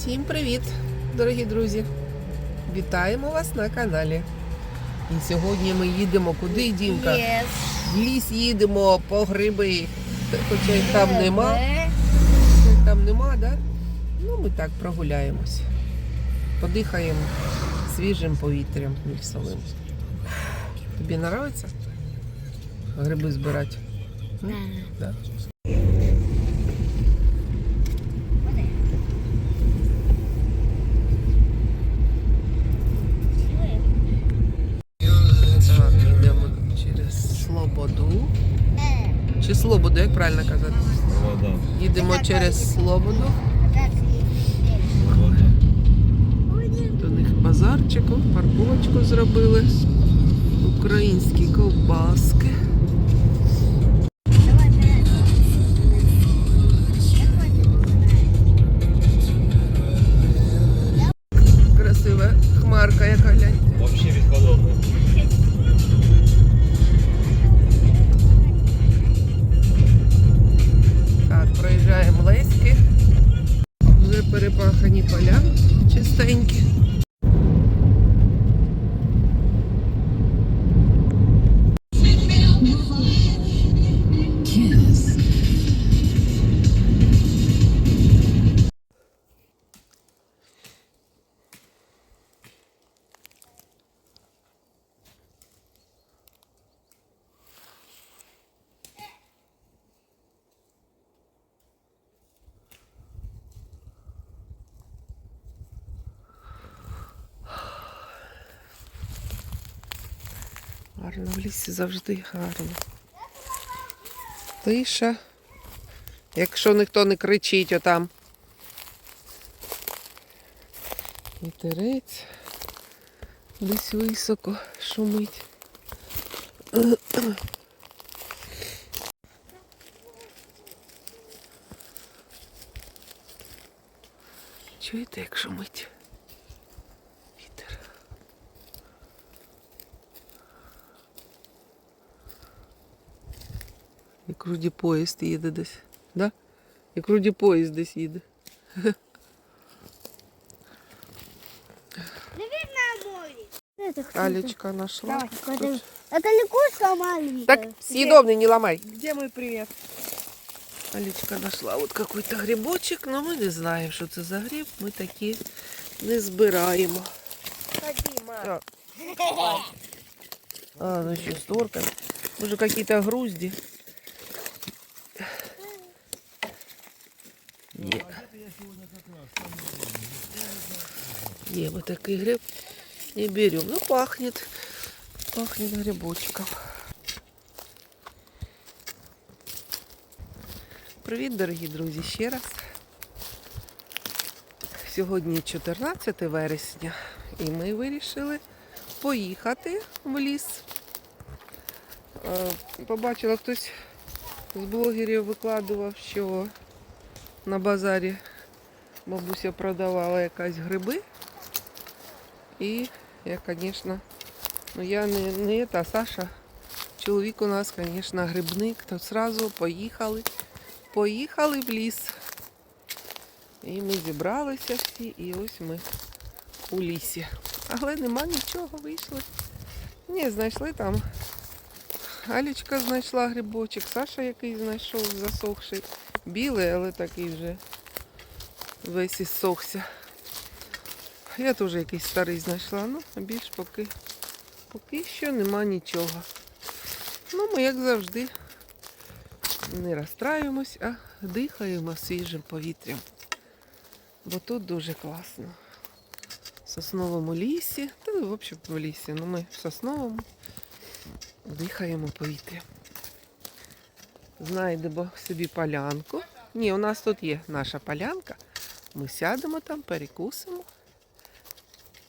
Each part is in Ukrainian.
Всім привіт, дорогі друзі! Вітаємо вас на каналі. І сьогодні ми їдемо куди, Дімка? Лес. В ліс їдемо по гриби. Хоча їх там нема. Їх там нема, да? Ну, ми так прогуляємось. Подихаємо свіжим повітрям лісовим. Тобі подобається? Гриби збирати? Да. Да. Слободу, як правильно казати? Вода. Їдемо через Слободу. До них базарчику, парковочку зробили. Українські ковбаски. Beautiful. Лісі завжди гарно. Тиша. Якщо ніхто не кричить отам. Вітерець. Десь високо шумить. Чуєте, як шумить? Як вроді поїзд їде десь. Да? Як вроді поїзд десь їде. На море. Это кто? Алечка нашла. Давай, клади. Это лягушка маленькая. Так, съедобный не ломай. Где мой привет? Алечка нашла от какой-то грибочек, но ми не знаємо, що це за гриб. Ми такі не збираємо. Ходи, мам. А, а ну ще сторка. Може, какие-то грузди. Є вот такий гриб. Не берем. Ну, пахнет. Пахнет грибочком. Привіт, дорогі друзі, ще раз. Сьогодні 14 вересня, і ми вирішили поїхати в ліс. Е, Побачила хтось з блогерів викладував, що на базарі бабуся продавала якась гриби. І я, звісно, ну я не, не та Саша. Чоловік у нас, звісно, грибник, то одразу поїхали. Поїхали в ліс. І ми зібралися всі, і ось ми у лісі. Але нема нічого, вийшли. Ні, знайшли там. Алічка знайшла грибочок, Саша який знайшов засохший. Білий, але такий вже весь ісохся. Я теж якийсь старий знайшла, ну, а більш поки, поки що нема нічого. Ну, ми, як завжди, не розстраюємось, а дихаємо свіжим повітрям. Бо тут дуже класно. В сосновому лісі, та в общем в лісі, ну ми в сосновому дихаємо повітрям. Знайдемо собі полянку. Ні, у нас тут є наша полянка. Ми сядемо там, перекусимо.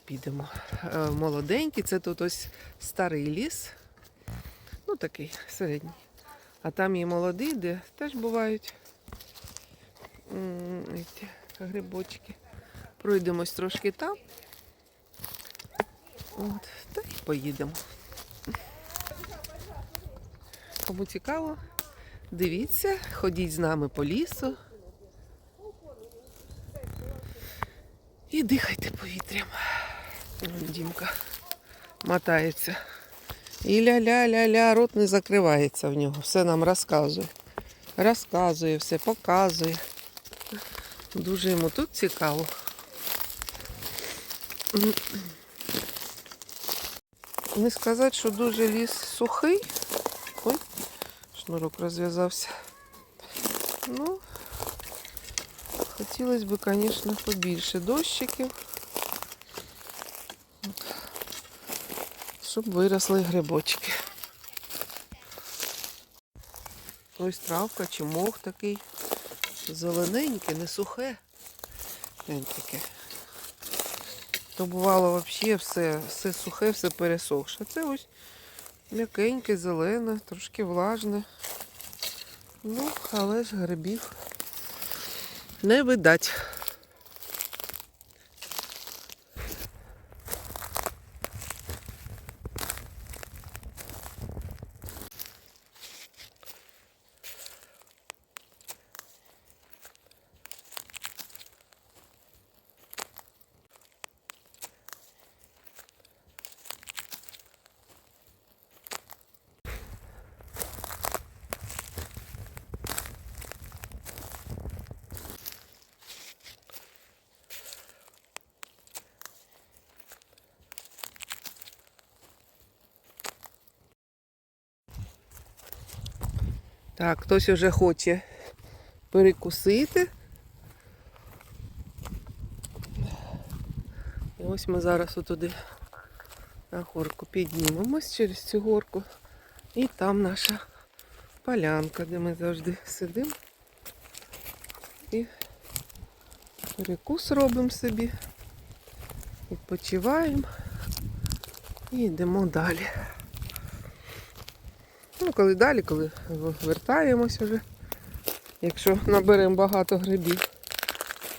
Підемо. Е, Молоденький, це тут ось старий ліс. Ну такий середній. А там є молодий, де теж бувають ці грибочки. Пройдемось трошки там. От, та й поїдемо. Кому цікаво, дивіться, ходіть з нами по лісу. І дихайте повітрям. Дімка мотається. І ля-ля-ля-ля, рот не закривається в нього. Все нам розказує. Розказує, все показує. Дуже йому тут цікаво. Не сказати, що дуже ліс сухий. Ой, шнурок розв'язався. Ну, хотілося б, звісно, побільше дощиків. Щоб виросли грибочки. Ось травка чи мох такий. Зелененьке, не сухе. То бувало взагалі все, все сухе, все пересохше. Це ось м'якеньке, зелене, трошки влажне. Ну, але ж грибів не видать. Так, хтось вже хоче перекусити. І ось ми зараз отуди на горку піднімемось через цю горку. І там наша полянка, де ми завжди сидимо. І перекус робимо собі. Відпочиваємо і йдемо далі. Ну, коли далі, коли вертаємось вже, якщо наберемо багато грибів.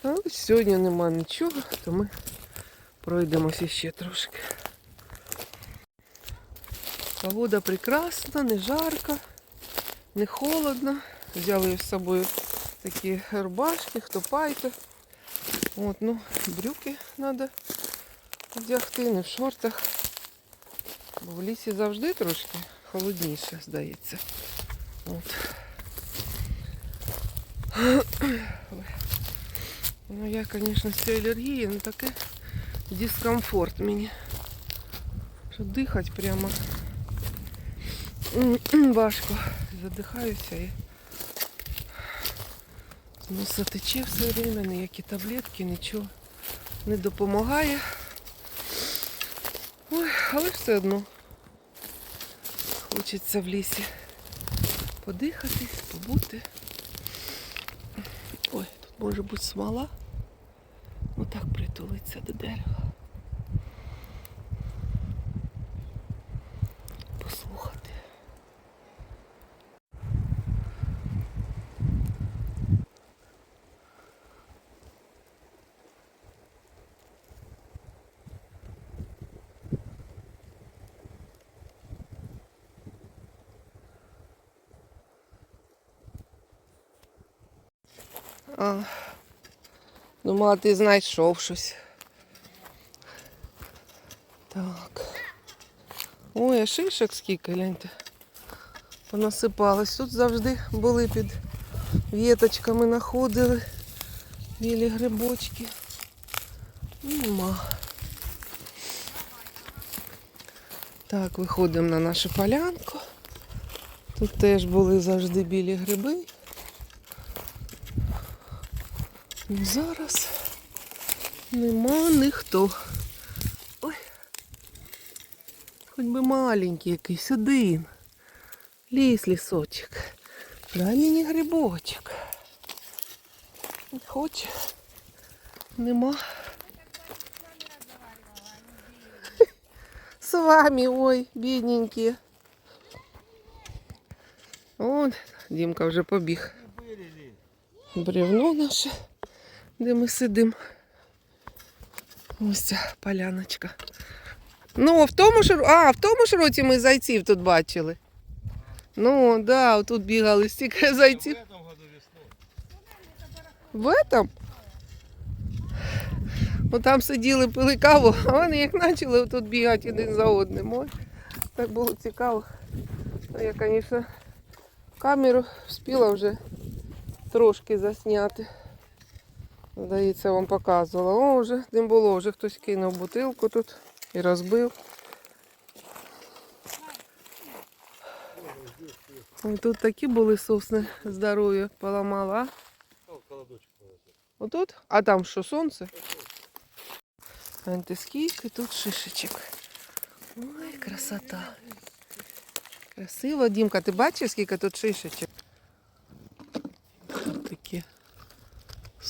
А ось сьогодні нема нічого, то ми пройдемося ще трошки. Погода прекрасна, не жарко, не холодно. Взяли з собою такі рубашки, хто пайка. От, ну, брюки треба вдягти, не в шортах. Бо в лісі завжди трошки холодніше, здається. От. Ну я, звісно, з цією алергією, ну такий дискомфорт мені. Що дихати прямо важко. Задихаюся і носа тече все время, ніякі таблетки, нічого не допомагає. Ой, але все одно хочеться в лісі подихати, побути. Ой, тут може бути смола. Отак притулиться до дерева. А, думала, ти знайшов щось. Так. Ой, а шишок скільки, гляньте. Понасипалось. Тут завжди були під віточками, знаходили білі грибочки. Нема. Так, виходимо на нашу полянку. Тут теж були завжди білі гриби. Зараз нема ніхто. Ой. Хоч би маленький якийсь один. Ліс, лісочок. Дай мені грибочок. Хоче. Нема. С вами, ой, бідненькі. От, Дімка вже побіг. Бревно наше, де ми сидимо. Ось ця поляночка. Ну, в тому ж, а, в тому ж році ми зайців тут бачили. Ну, да, тут бігали стільки зайців. В этом? Бо там сиділи, пили каву, а вони як почали тут бігати один за одним. Ой, так було цікаво. А я, звісно, камеру встигла вже трошки засняти. Здається, вам показувала. О, вже не було, вже хтось кинув бутилку тут і розбив. Ой, тут такі були сосни здоров'я, поламала. Отут? А там що, сонце? Гляньте, скільки тут шишечок. Ой, красота. Красиво, Дімка, ти бачиш, скільки тут шишечок? Тут такі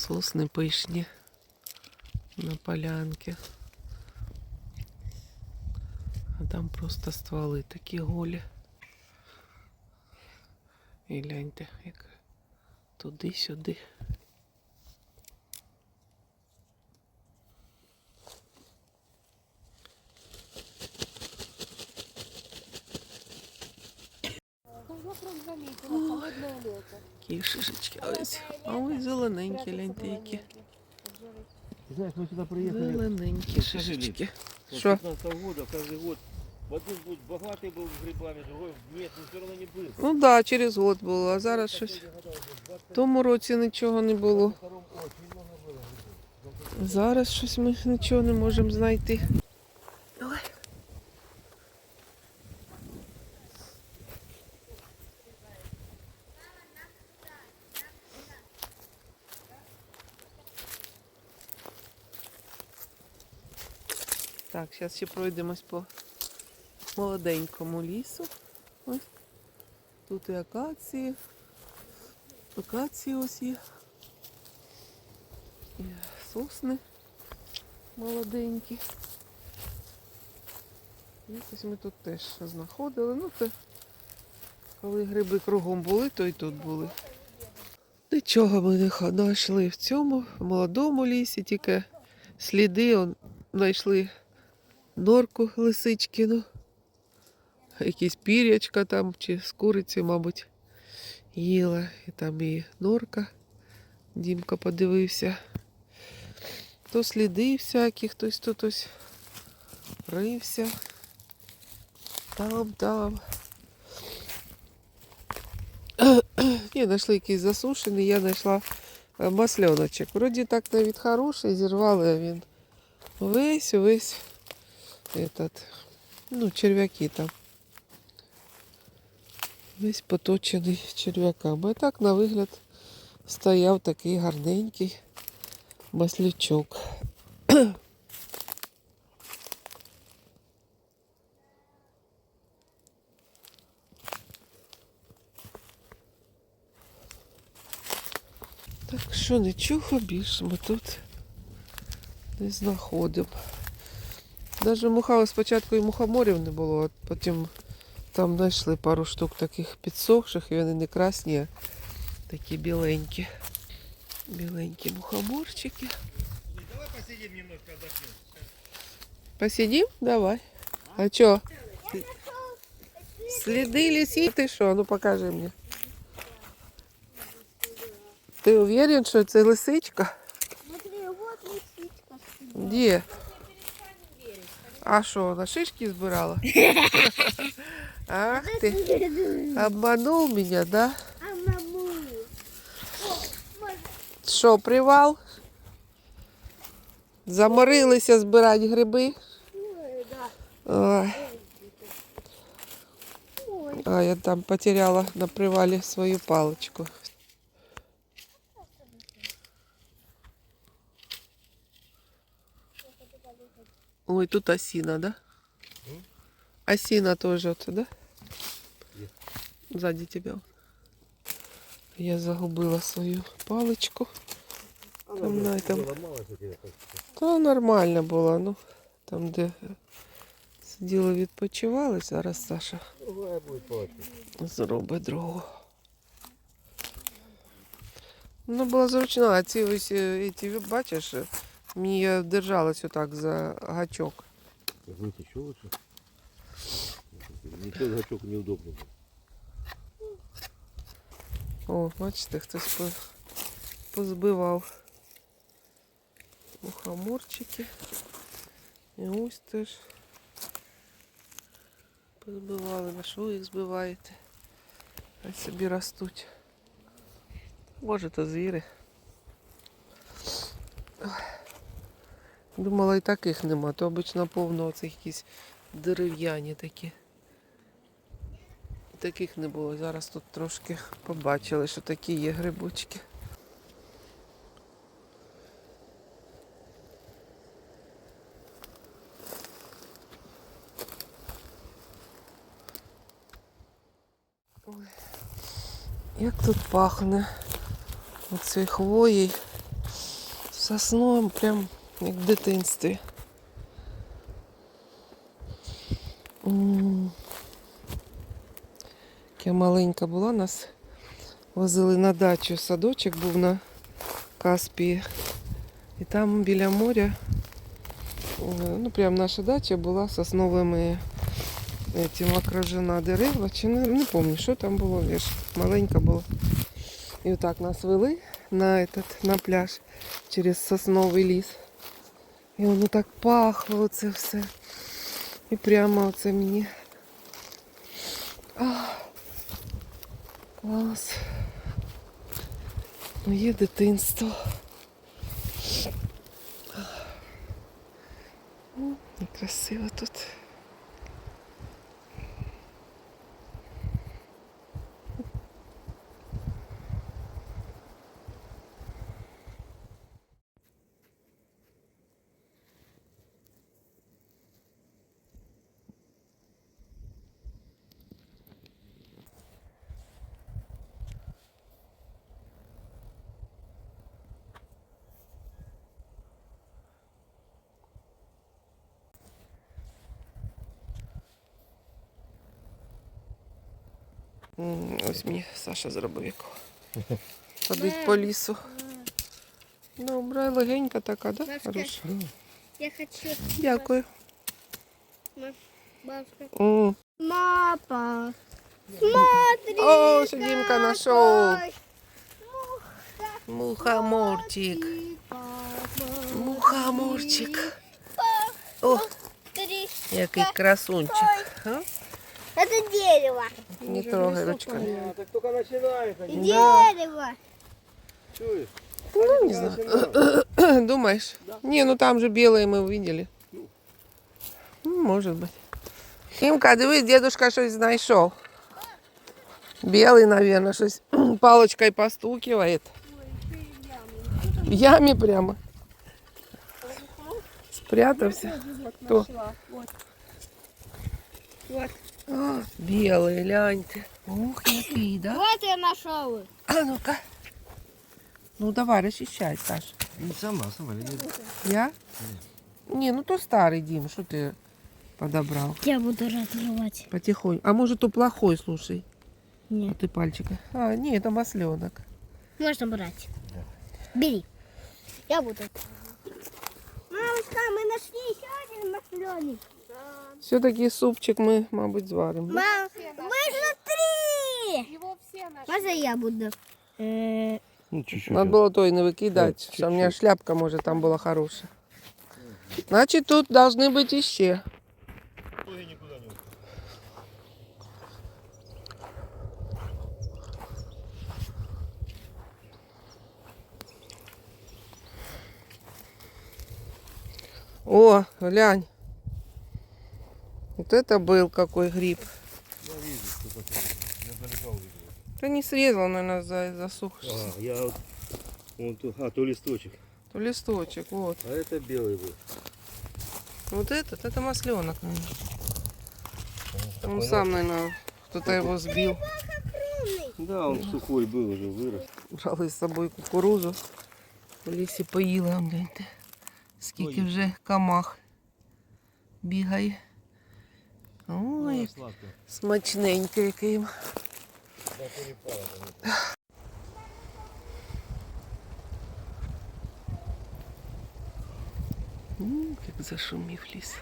сосни пишні на полянці. А там просто стволи такі голі. І гляньте, як туди-сюди. Які шишечки. А ось, а ось зелененькі, гляньте які. Ты знаешь, мы сюда приехали Зелененькі Ну, скажи, шишечки. с Що? 15 года, каждый год. В один год богатый был грибами, другой нет, но все равно не был. Ну так, да, через год було, а зараз щось. В тому році нічого не було. Втором очень много было грибов. Зараз щось ми нічого не можемо знайти. Так, зараз ще пройдемось по молоденькому лісу. Ось. Тут і акації. Акації ось є. І сосни молоденькі. Якось ми тут теж знаходили. Ну, це коли гриби кругом були, то і тут були. Нічого ми не знайшли в цьому молодому лісі, тільки сліди знайшли норку лисичкину, якісь пірячка там чи з куриці, мабуть, їла. І там і норка. Дімка подивився. То сліди всякі, хтось тут рився. Там, там. Ні, знайшли якийсь засушений, я знайшла е, масльоночок. Вроді так навіть хороший, зірвали він весь, весь этот, ну, черв'яки там. Весь поточений черв'яками. А так на вигляд стояв такий гарненький маслячок. Так що нічого більше ми тут не знаходимо. Навіть муха спочатку і мухоморів не було, а потім там знайшли пару штук таких підсохших, і вони не красні, а такі біленькі. Біленькі мухоморчики. Давай посидим немножко, отдохнем. Посидим? Давай. А чё? Следы лиси? Ты что? Ну покажи мне. Ты уверен, что это лисичка? Смотри, вот лисичка. Где? А что, на шишки збирала? Ах ты, обманул меня, да? Що, привал? Заморилися збирати гриби? Ой. А, я там потеряла на привале свою палочку. Ой, тут осина, да? Осина тоже, вот, да? Сзади тебя. Я загубила свою палочку. Там на этом. Та нормально було, ну там, де сиділи, відпочивали, зараз Саша зробить другу. Ну, була зручна, а ці ось ці, бачиш, е, мені я держалась отак за гачок. Будет еще лучше. Ничего, гачок неудобно. О, бачите, хтось по- позбивав. Мухоморчики. І ось теж позбивали. На що ви їх збиваєте? Хай собі ростуть. Може, то звіри. Думала, і таких нема, то обично повно оцих якісь дерев'яні такі. Таких не було. Зараз тут трошки побачили, що такі є грибочки. Ой, як тут пахне оцею хвоєю, сосною, прям як в дитинстві. Як я маленька була, нас возили на дачу. Садочок був на Каспії. І там біля моря, е, ну прям наша дача була сосновими этим окружена дерева. Чи не, не пам'ятаю, що там було, я ж маленька була. І отак нас вели на, этот, на пляж через сосновий ліс. І воно так пахло це все. І прямо оце мені. Ах, клас. Моє дитинство. Красиво тут. Ось мені Саша зробив яку. Ходить по лісу. Добре, легенька така, да? Хороша. Я хочу. Дякую. Бабушка. Мапа. Смотри. О, що Дімка знайшов. какой Мухоморчик. Мухоморчик. О, який красунчик. А? Это дерево. Не трогай ручками. А, так только начинается. И не Дерево. Чуешь? Ну, не знаю. Думаешь? Не, ну там же белые мы увидели. Ну, может быть. Тимка, дивись, дедушка щось знайшов. Білий, наверное, щось палочкою постукивает. В яме прямо. Спрятався. Хто? Вот. Вот. О, білий, гляньте. Ух, який, да? Вот я нашел. их. А ну-ка. Ну давай, розчищай, Саш. Не сама, сама. не- Я? Не, ну то старый, Дим, что ты подобрал? Я буду разрывать. Потихоньку. А может, то плохой, слушай. А Нет. ты пальчика. А, не, это масленок. Можно брать. Бери. Я буду. Мамочка, мы нашли еще один масленый. Все-таки супчик ми, мабуть, зваримо. Мам, мы же три! Можна я буду? Ну, чуть-чуть. Надо было той не викидати, что у меня шляпка, может там была хорошая. Значит, тут должны быть еще. О, глянь. Вот это был какой гриб. Я вижу, что такое. Я далеко увидел. Да не срезал, наверное, за, засохший. А, я вот... Вон ту- а, то листочек. То листочек, вот. А это белый был. Вот этот, это масленок, наверное. Он Понятно. сам, наверное, кто-то его сбил. Да, он сухой был уже, вырос. Брали з собою кукурузу. В лісі поїли, он, гляньте. Скільки Ой. вже камах бігає. Ой, смачненький який. Як зашумів ліс.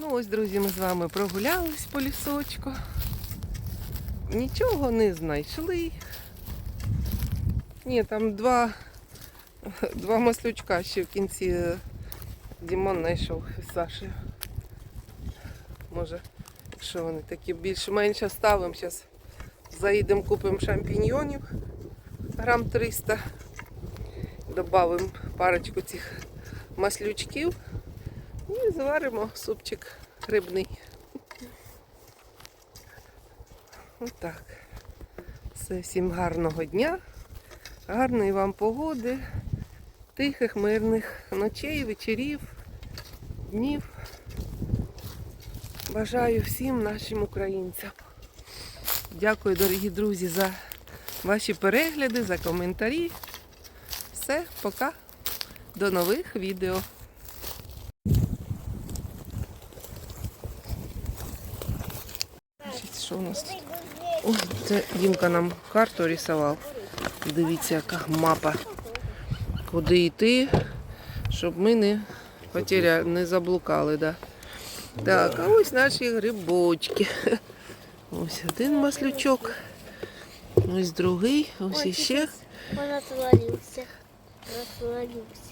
Ну ось, друзі, ми з вами прогулялись по лісочку. Нічого не знайшли. Ні, там два, два маслючка ще в кінці е, Дімон знайшов із Сашею. Може, якщо вони такі більш-менш ставимо, зараз заїдемо, купимо шампіньйонів грам 300. Добавимо парочку цих маслючків і зваримо супчик грибний. Отак. Все, всім гарного дня, гарної вам погоди, тихих, мирних ночей, вечорів, днів. Бажаю всім нашим українцям. Дякую, дорогі друзі, за ваші перегляди, за коментарі. Все, пока. До нових відео. Значить, Що у нас тут? Ой, це Дімка нам карту рисував. Дивіться, яка мапа. Куди йти, щоб ми не потеря... не заблукали. Да. Так, а ось наші грибочки. Ось один маслючок. Ось другий, ось іще. Отвалился. Развалился.